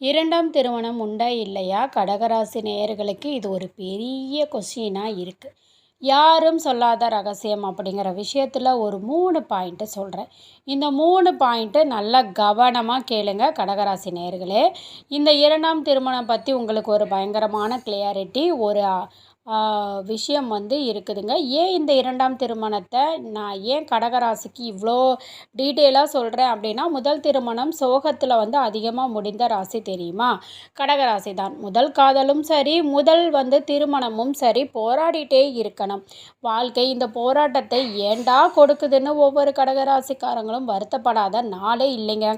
இரண்டாம் திருமணம் உண்டா இல்லையா? கடகராசி நேயர்களுக்கு இது ஒரு பெரிய கொஷினாக இருக்குது யாரும் சொல்லாத ரகசியம் அப்படிங்கிற விஷயத்தில் ஒரு மூணு பாயிண்ட்டு சொல்கிறேன் இந்த மூணு பாயிண்ட்டு நல்லா கவனமாக கேளுங்க கடகராசி நேயர்களே. இந்த இரண்டாம் திருமணம் பற்றி உங்களுக்கு ஒரு பயங்கரமான கிளியாரிட்டி ஒரு விஷயம் வந்து இருக்குதுங்க. ஏன் இந்த இரண்டாம் திருமணத்தை நான் ஏன் கடகராசிக்கு இவ்வளோ டீட்டெயிலாக சொல்கிறேன் அப்படின்னா முதல் திருமணம் சோகத்தில் வந்து அதிகமாக முடிந்த ராசி தெரியுமா? கடகராசி தான். முதல் காதலும் சரி முதல் வந்து திருமணமும் சரி போராடிட்டே இருக்கணும். வாழ்க்கை இந்த போராட்டத்தை ஏண்டா கொடுக்குதுன்னு ஒவ்வொரு கடகராசிக்காரங்களும் வருத்தப்படாத நாளே இல்லைங்க.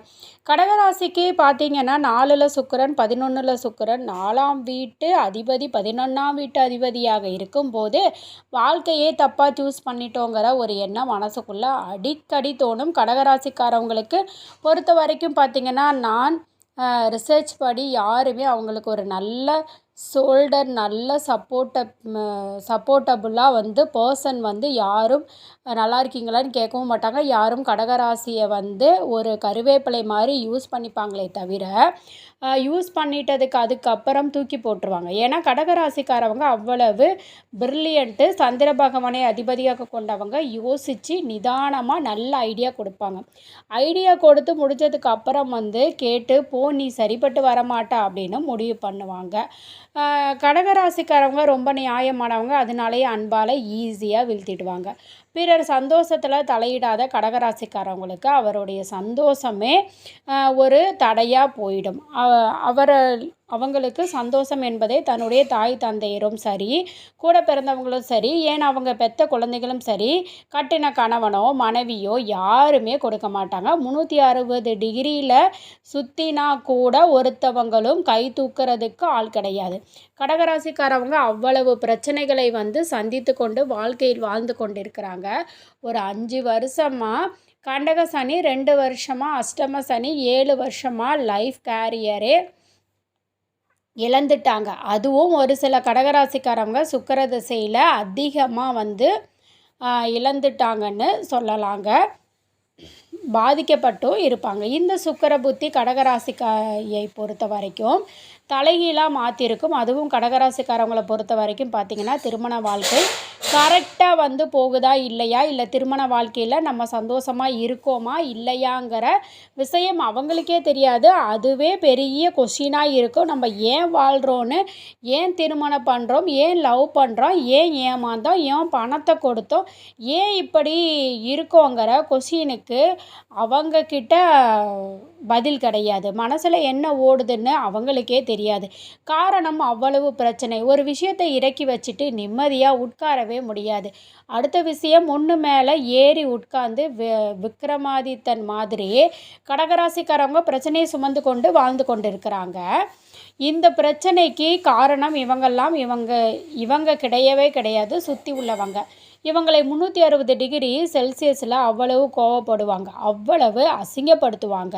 கடகராசிக்கு பார்த்தீங்கன்னா நாலில் சுக்கரன் பதினொன்றில் சுக்கரன் நாலாம் வீட்டு அதிபதி பதினொன்றாம் வீட்டு அதிபதி அதிபதியாக இருக்கும்போது வாழ்க்கையே தப்பாக சூஸ் பண்ணிட்டோங்கிற ஒரு எண்ணம் மனசுக்குள்ளே அடிக்கடி தோணும். கடகராசிக்காரவங்களுக்கு பொறுத்த வரைக்கும் பார்த்திங்கன்னா நான் ரிசர்ச் படி யாருமே அவங்களுக்கு ஒரு நல்ல ஷோல்டர் நல்ல சப்போர்ட்ட சப்போர்ட்டபுளாக வந்து பர்சன் வந்து யாரும் நல்லா இருக்கீங்களான்னு கேட்கவும் மாட்டாங்க. யாரும் கடகராசியை வந்து ஒரு கருவேப்பிலை மாதிரி யூஸ் பண்ணிப்பாங்களே தவிர யூஸ் பண்ணிட்டதுக்கு அதுக்கப்புறம் தூக்கி போட்டுருவாங்க. ஏன்னா கடகராசிக்காரவங்க அவ்வளவு பிரில்லியண்ட்டு சந்திர பகவானை அதிபதியாக கொண்டவங்க யோசித்து நிதானமாக நல்ல ஐடியா கொடுப்பாங்க. ஐடியா கொடுத்து முடிஞ்சதுக்கு அப்புறம் வந்து கேட்டு போ நீ சரிப்பட்டு வரமாட்டா அப்படின்னு முடிவு பண்ணுவாங்க. கடகராசிக்காரவங்க ரொம்ப நியாயமானவங்க. அதனாலேயே அன்பால் ஈஸியாக வீழ்த்திடுவாங்க. பிறர் சந்தோஷத்தில் தலையிடாத கடகராசிக்காரவங்களுக்கு அவருடைய சந்தோஷமே ஒரு தடையாக போயிடும். அவரை அவங்களுக்கு சந்தோஷம் என்பதே தன்னுடைய தாய் தந்தையரும் சரி கூட பிறந்தவங்களும் சரி ஏன் அவங்க பெத்த குழந்தைகளும் சரி கட்டின கணவனோ மனைவியோ யாருமே கொடுக்க மாட்டாங்க. முந்நூற்றி அறுபது டிகிரியில் சுற்றினா கூட ஒருத்தவங்களும் கை தூக்கிறதுக்கு ஆள் கிடையாது. கடகராசிக்காரவங்க அவ்வளவு பிரச்சனைகளை வந்து சந்தித்து கொண்டு வாழ்க்கையில் வாழ்ந்து கொண்டிருக்கிறாங்க. ஒரு அஞ்சு வருஷமாக கண்டக சனி ரெண்டு வருஷமாக அஷ்டம சனி ஏழு வருஷமாக லைஃப் கேரியரே இழந்துட்டாங்க. அதுவும் ஒரு சில கடகராசிக்காரவங்க சுக்கர திசையில் அதிகமாக வந்து இழந்துட்டாங்கன்னு சொல்லலாங்க. பாதிக்கப்பட்டும் இருப்பாங்க. இந்த சுக்கர புத்தி கடகராசிக்காயை பொறுத்த வரைக்கும் தலைகீழாக மாற்றிருக்கும் அதுவும் கடகராசிக்காரவங்களை பொறுத்த வரைக்கும் பார்த்திங்கன்னா திருமண வாழ்க்கை கரெக்டாக வந்து போகுதா இல்லையா? இல்லை திருமண வாழ்க்கையில் நம்ம சந்தோஷமாக இருக்கோமா இல்லையாங்கிற விஷயம் அவங்களுக்கே தெரியாது. அதுவே பெரிய கொஷினாக இருக்கும். நம்ம ஏன் வாழ்கிறோன்னு ஏன் திருமணம் பண்ணுறோம் ஏன் லவ் பண்ணுறோம் ஏன் ஏமாந்தோம் ஏன் பணத்தை கொடுத்தோம் ஏன் இப்படி இருக்கோங்கிற கொஷினுக்கு அவங்கக்கிட்ட பதில் கிடையாது. மனசில் என்ன ஓடுதுன்னு அவங்களுக்கே தெரியாது. காரணம் அவ்வளவு பிரச்சனை. ஒரு விஷயத்தை இறக்கி வச்சுட்டு நிம்மதியாக உட்காரவே முடியாது. அடுத்த விஷயம் ஒன்று மேலே ஏறி உட்காந்து விக்ரமாதித்தன் மாதிரியே கடகராசிக்காரவங்க பிரச்சனையை சுமந்து கொண்டு வாழ்ந்து கொண்டு இருக்கிறாங்க இந்த பிரச்சனைக்கு காரணம் இவங்கெல்லாம் இவங்க இவங்க கிடையவே கிடையாது. சுற்றி உள்ளவங்க. இவங்களை முந்நூற்றி அறுபது டிகிரி செல்சியஸில் அவ்வளவு கோவப்படுவாங்க. அவ்வளவு அசிங்கப்படுத்துவாங்க.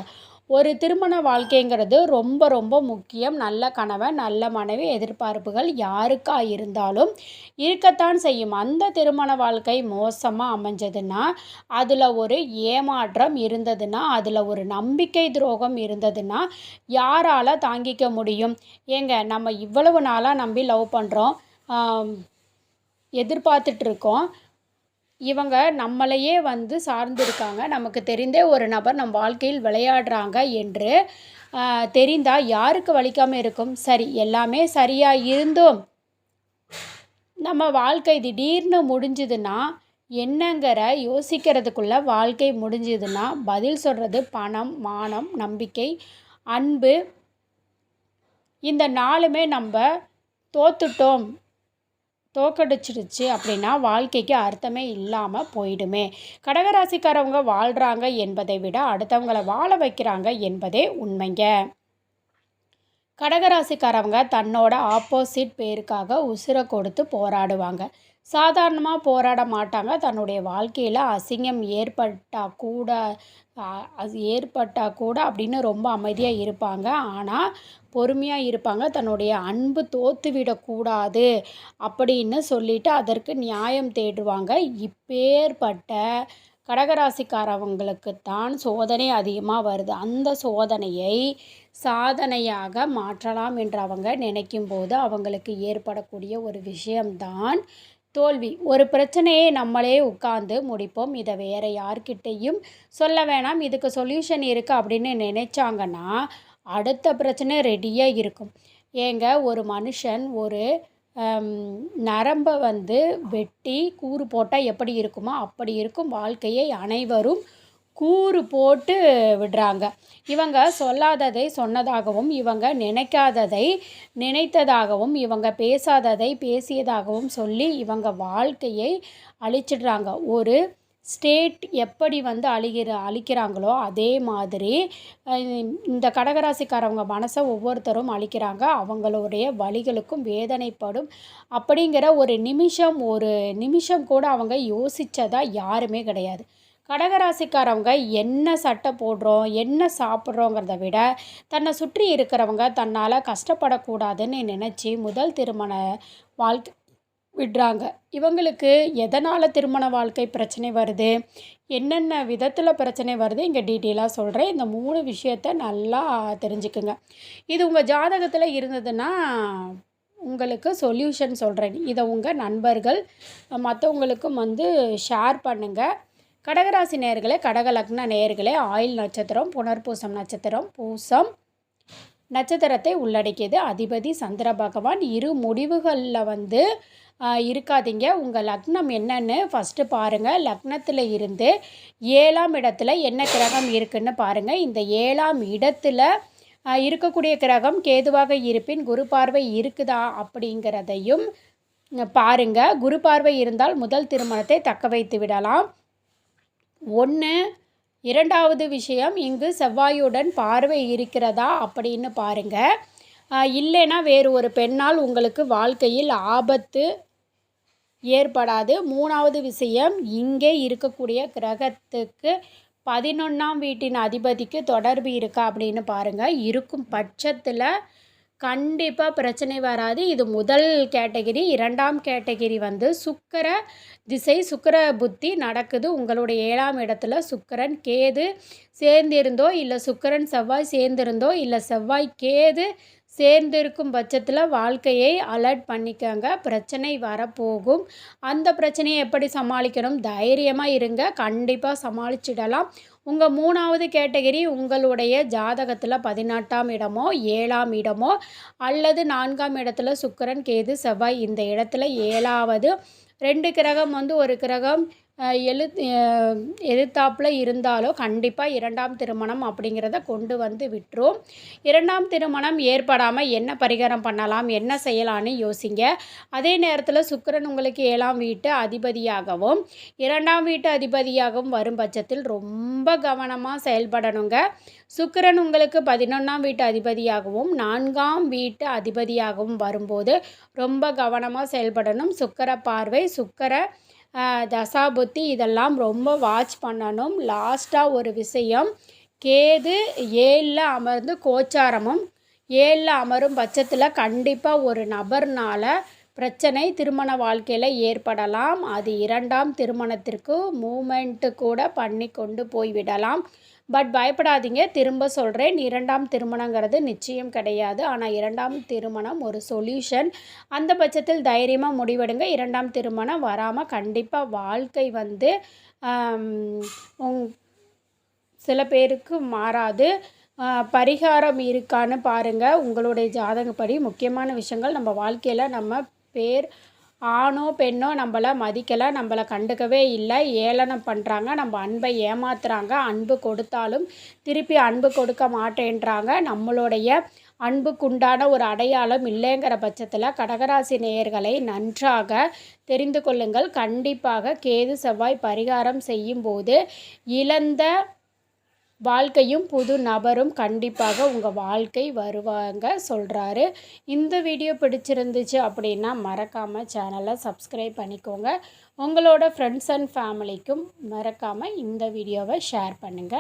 ஒரு திருமண வாழ்க்கைங்கிறது ரொம்ப ரொம்ப முக்கியம். நல்ல கணவன் நல்ல மனைவி எதிர்பார்ப்புகள் யாருக்காக இருந்தாலும் இருக்கத்தான் செய்யும். அந்த திருமண வாழ்க்கை மோசமாக அமைஞ்சதுன்னா அதில் ஒரு ஏமாற்றம் இருந்ததுன்னா அதில் ஒரு நம்பிக்கை துரோகம் இருந்ததுன்னா யாரால் தாங்கிக்க முடியும்? ஏங்க நம்ம இவ்வளவு நாளாக நம்பி லவ் பண்ணுறோம் எதிர்பார்த்துட்ருக்கோம் இவங்க நம்மளையே வந்து சார்ந்திருக்காங்க. நமக்கு தெரிந்தே ஒரு நபர் நம் வாழ்க்கையில் விளையாடுறாங்க என்று தெரிந்தால் யாருக்கு வலிக்காமல் இருக்கும்? சரி எல்லாமே சரியாக இருந்தும் நம்ம வாழ்க்கை திடீர்னு முடிஞ்சுதுன்னா என்னங்கிற யோசிக்கிறதுக்குள்ள வாழ்க்கை முடிஞ்சுதுன்னா பதில் சொல்கிறது பணம் மானம் நம்பிக்கை அன்பு. இந்த நாளுமே நம்ம தோத்துட்டோம். தோக்கடிச்சிடுச்சு அப்படின்னா வாழ்க்கைக்கு அர்த்தமே இல்லாமல் போயிடுமே. கடகராசிக்காரவங்க வாழ்கிறாங்க என்பதை விட அடுத்தவங்களை வாழ வைக்கிறாங்க என்பதே உண்மைங்க. கடகராசிக்காரவங்க தன்னோட ஆப்போசிட் பேருக்காக உசுரை கொடுத்து போராடுவாங்க. சாதாரணமாக போராட மாட்டாங்க. தன்னுடைய வாழ்க்கையில் அசிங்கம் ஏற்பட்டால் கூட அது ஏற்பட்டால் கூட அப்படின்னு ரொம்ப அமைதியாக இருப்பாங்க. ஆனால் பொறுமையாக இருப்பாங்க. தன்னுடைய அன்பு தோற்றுவிடக்கூடாது அப்படின்னு சொல்லிட்டு அதற்கு நியாயம் தேடுவாங்க. இப்பேற்பட்ட கடகராசிக்காரவங்களுக்கு தான் சோதனை அதிகமாக வருது. அந்த சோதனையை சாதனையாக மாற்றலாம் என்று அவங்க நினைக்கும் போது அவங்களுக்கு ஏற்படக்கூடிய ஒரு விஷயம்தான் தோல்வி. ஒரு பிரச்சனையை நம்மளே உட்காந்து முடிப்போம். இதை வேறு யார்கிட்டையும் சொல்ல வேணாம். இதுக்கு சொல்யூஷன் இருக்குது அப்படின்னு நினைச்சாங்கன்னா அடுத்த பிரச்சனை ரெடியாக இருக்கும். ஏங்க ஒரு மனுஷன் ஒரு நரம்பை வந்து வெட்டி கூறு போட்டால் எப்படி இருக்குமோ அப்படி இருக்கும். வாழ்க்கையை அனைவரும் கூறு போட்டு விடுறாங்க. இவங்க சொல்லாததை சொன்னதாகவும் இவங்க நினைக்காததை நினைத்ததாகவும் இவங்க பேசாததை பேசியதாகவும் சொல்லி இவங்க வாழ்க்கையை அழிச்சிடுறாங்க. ஒரு ஸ்டேட் எப்படி வந்து அழிகிற அழிக்கிறாங்களோ அதே மாதிரி இந்த கடகராசிக்காரவங்க மனசை ஒவ்வொருத்தரும் அழிக்கிறாங்க. அவங்களுடைய வழிகளுக்கும் வேதனைப்படும். அப்படிங்கிற ஒரு நிமிஷம் ஒரு நிமிஷம் கூட அவங்க யோசித்ததாக யாருமே கிடையாது. கடகராசிக்காரவங்க என்ன சட்டை போடுறோம் என்ன சாப்பிட்றோங்கிறத விட தன்னை சுற்றி இருக்கிறவங்க தன்னால் கஷ்டப்படக்கூடாதுன்னு நினச்சி முதல் திருமண வாழ்க்கை விடுறாங்க. இவங்களுக்கு எதனால் திருமண வாழ்க்கை பிரச்சனை வருது என்னென்ன விதத்தில் பிரச்சனை வருது இங்கே டீட்டெயிலாக சொல்கிறேன் இந்த மூணு விஷயத்த நல்லா தெரிஞ்சுக்குங்க. இது உங்கள் ஜாதகத்தில் இருந்ததுன்னா உங்களுக்கு சொல்யூஷன் சொல்கிறேன் இதை உங்கள் நண்பர்கள் மற்றவங்களுக்கும் வந்து ஷேர் பண்ணுங்கள் கடகராசி நேர்களே கடகலக்ன நேர்களே ஆயில் நட்சத்திரம் புனர்பூசம் நட்சத்திரம் பூசம் நட்சத்திரத்தை உள்ளடக்கியது. அதிபதி சந்திர பகவான். இரு முடிவுகளில் வந்து இருக்காதீங்க. உங்கள் லக்னம் என்னன்னு ஃபஸ்ட்டு பாருங்கள் லக்னத்தில் இருந்து ஏழாம் இடத்துல என்ன கிரகம் இருக்குன்னு பாருங்கள் இந்த ஏழாம் இடத்துல இருக்கக்கூடிய கிரகம் கேதுவாக இருப்பின் குரு பார்வை இருக்குதா அப்படிங்கிறதையும் பாருங்கள் குரு பார்வை இருந்தால் முதல் திருமணத்தை தக்க வைத்து விடலாம். ஒன்று இரண்டாவது விஷயம் இங்கு செவ்வாயுடன் பார்வை இருக்கிறதா அப்படின்னு பாருங்கள் இல்லைன்னா வேறு ஒரு பெண்ணால் உங்களுக்கு வாழ்க்கையில் ஆபத்து ஏற்படாது. மூணாவது விஷயம் இங்கே இருக்கக்கூடிய கிரகத்துக்கு பதினொன்றாம் வீட்டின் அதிபதிக்கு தொடர்பு இருக்கா அப்படின்னு பாருங்கள் இருக்கும் பட்சத்தில் கண்டிப்பாக பிரச்சனை வராது. இது முதல் கேட்டகிரி. இரண்டாம் கேட்டகிரி வந்து சுக்கர திசை சுக்கர புத்தி நடக்குது. உங்களுடைய ஏழாம் இடத்துல சுக்கரன் கேது சேர்ந்திருந்தோ இல்லை சுக்கரன் செவ்வாய் சேர்ந்திருந்தோ இல்லை செவ்வாய் கேது சேர்ந்திருக்கும் பட்சத்தில் வாழ்க்கையை அலர்ட் பண்ணிக்கோங்க. பிரச்சனை வரப்போகும். அந்த பிரச்சனையை எப்படி சமாளிக்கணும்? தைரியமாக இருங்க. கண்டிப்பாக சமாளிச்சிடலாம். உங்கள் மூணாவது கேட்டகரி உங்களுடைய ஜாதகத்தில் பதினெட்டாம் இடமோ ஏழாம் இடமோ அல்லது நான்காம் இடத்துல சுக்கரன் கேது செவ்வாய் இந்த இடத்துல ஏழாவது. ரெண்டு கிரகம் வந்து ஒரு கிரகம் எழுத்து எதிர்த்தாப்பில் இருந்தாலும் கண்டிப்பாக இரண்டாம் திருமணம் அப்படிங்கிறத கொண்டு வந்து விட்டுரும். இரண்டாம் திருமணம் ஏற்படாமல் என்ன பரிகாரம் பண்ணலாம் என்ன செய்யலான்னு யோசிங்க. அதே நேரத்தில் சுக்கரன் உங்களுக்கு ஏழாம் வீட்டு அதிபதியாகவும் இரண்டாம் வீட்டு அதிபதியாகவும் வரும் பட்சத்தில் ரொம்ப கவனமாக செயல்படணுங்க. சுக்கரன் உங்களுக்கு பதினொன்றாம் வீட்டு அதிபதியாகவும் நான்காம் வீட்டு அதிபதியாகவும் வரும்போது ரொம்ப கவனமாக செயல்படணும். சுக்கர பார்வை சுக்கர தசாபுத்தி இதெல்லாம் ரொம்ப வாட்ச் பண்ணணும். லாஸ்ட்டாக ஒரு விஷயம் கேது ஏழில் அமர்ந்து கோச்சாரமும் ஏழில் அமரும் பட்சத்தில் கண்டிப்பாக ஒரு நபர்னால் பிரச்சனை திருமண வாழ்க்கையில் ஏற்படலாம். அது இரண்டாம் திருமணத்திற்கு மூமெண்ட்டு கூட பண்ணி கொண்டு போய்விடலாம் பட் பயப்படாதீங்க திரும்ப சொல்கிறேன் இரண்டாம் திருமணங்கிறது நிச்சயம் கிடையாது. ஆனால் இரண்டாம் திருமணம் ஒரு சொல்யூஷன் அந்த பட்சத்தில் தைரியமாக முடிவெடுங்க. இரண்டாம் திருமணம் வராமல் கண்டிப்பாக வாழ்க்கை வந்து சில பேருக்கு மாறாது. பரிகாரம் இருக்கான்னு பாருங்கள் உங்களுடைய ஜாதகப்படி முக்கியமான விஷயங்கள் நம்ம வாழ்க்கையில் நம்ம பேர் ஆணோ பெண்ணோ நம்மளை மதிக்கலை நம்மளை கண்டுக்கவே இல்லை. ஏளனம் பண்ணுறாங்க நம்ம அன்பை ஏமாத்துறாங்க. அன்பு கொடுத்தாலும் திருப்பி அன்பு கொடுக்க மாட்டேன்றாங்க. நம்மளுடைய அன்புக்குண்டான ஒரு அடையாளம் இல்லைங்கிற பட்சத்தில் கடகராசி நேயர்களை நன்றாக தெரிந்து கொள்ளுங்கள். கண்டிப்பாக கேது செவ்வாய் பரிகாரம் செய்யும்போது இழந்த வாழ்க்கையும் புது நபரும் கண்டிப்பாக உங்கள் வாழ்க்கை வருவாங்க சொல்கிறாரு இந்த வீடியோ பிடிச்சிருந்துச்சு அப்படின்னா மறக்காமல் சேனலை சப்ஸ்கிரைப் பண்ணிக்கோங்க. உங்களோட ஃப்ரெண்ட்ஸ் அண்ட் ஃபேமிலிக்கும் மறக்காமல் இந்த வீடியோவை ஷேர் பண்ணுங்கள்